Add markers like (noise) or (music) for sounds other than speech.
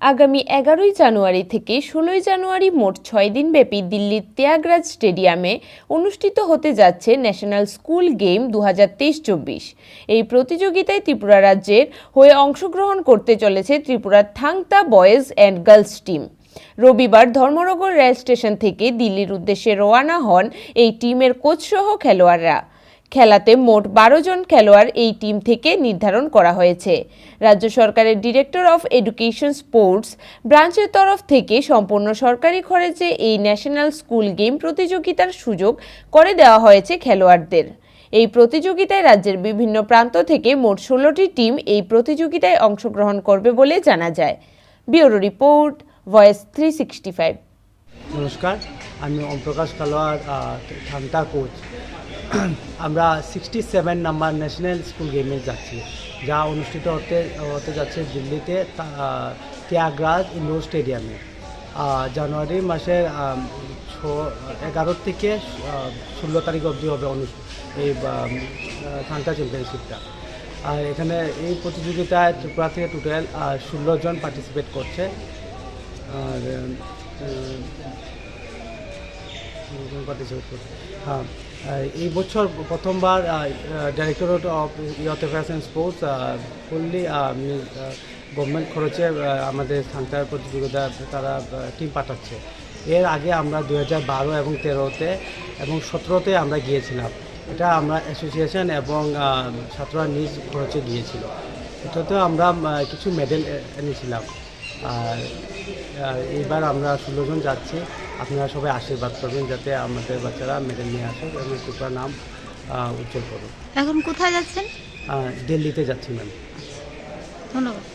আগামী এগারোই জানুয়ারি থেকে ষোলোই জানুয়ারি মোট ছয় দিনব্যাপী দিল্লির ত্যাগরাজ স্টেডিয়ামে অনুষ্ঠিত হতে যাচ্ছে ন্যাশনাল স্কুল গেম দু চব্বিশ। এই প্রতিযোগিতায় ত্রিপুরা রাজ্যের হয়ে অংশগ্রহণ করতে চলেছে ত্রিপুরার Thangta boys and girls team. রবিবার ধর্মনগর রেল স্টেশন থেকে দিল্লির উদ্দেশ্যে রওয়ানা হন এই টিমের কোচসহ খেলোয়াড়রা। খেলাতে মোট বারো জন খেলোয়াড় এই টিম থেকে নির্ধারণ করা হয়েছে। রাজ্য সরকারের ডিরেক্টর অফ এডুকেশন স্পোর্টস ব্রাঞ্চের তরফ থেকে সম্পূর্ণ সরকারি খরচে এই ন্যাশনাল স্কুল গেম প্রতিযোগিতার সুযোগ করে দেওয়া হয়েছে খেলোয়াড়দের। এই প্রতিযোগিতায় রাজ্যের বিভিন্ন প্রান্ত থেকে মোট ষোলোটি টিম এই প্রতিযোগিতায় অংশগ্রহণ করবে বলে জানা যায়। Bureau report, voice three sixty five. নমস্কার, আমি ওমপ্রকাশ কালোয়ার থান্তা কোচ (clears throat) আমরা sixty seven number national school গেমে যাচ্ছি, যা অনুষ্ঠিত হতে হতে যাচ্ছে দিল্লিতে ত্যাগরাজ ইন্ডোর স্টেডিয়ামে জানুয়ারি মাসের ছ, এগারো থেকে ষোলো তারিখ অবধি হবে এই থান্তা চ্যাম্পিয়নশিপটা আর এখানে এই প্রতিযোগিতায় ত্রিপুরা থেকে টোটাল ষোলো জন পার্টিসিপেট করছে। আর পার্টিসিপেট করছে। হ্যাঁ। এই বছর প্রথমবার directorate of youth affairs and sports fully government খরচে আমাদের স্থানটার প্রতিযোগিতা তারা টিম পাঠাচ্ছে। এর আগে আমরা দু হাজার বারো এবং তেরোতে এবং সতেরোতে আমরা গিয়েছিলাম। এটা আমরা অ্যাসোসিয়েশন এবং ছাত্ররা নিজ খরচে গিয়েছিল এটাতেও আমরা কিছু মেডেল এনেছিলাম। আর এইবার আমরা ষোলো জন যাচ্ছি। আপনারা সবাই আশীর্বাদ করবেন যাতে আমাদের বাচ্চারা মেডেল নিয়ে আসে এবং ত্রিপুরা নাম উজ্জ্বল করুন এখন কোথায় যাচ্ছেন? দিল্লিতে যাচ্ছি ম্যাম। ধন্যবাদ।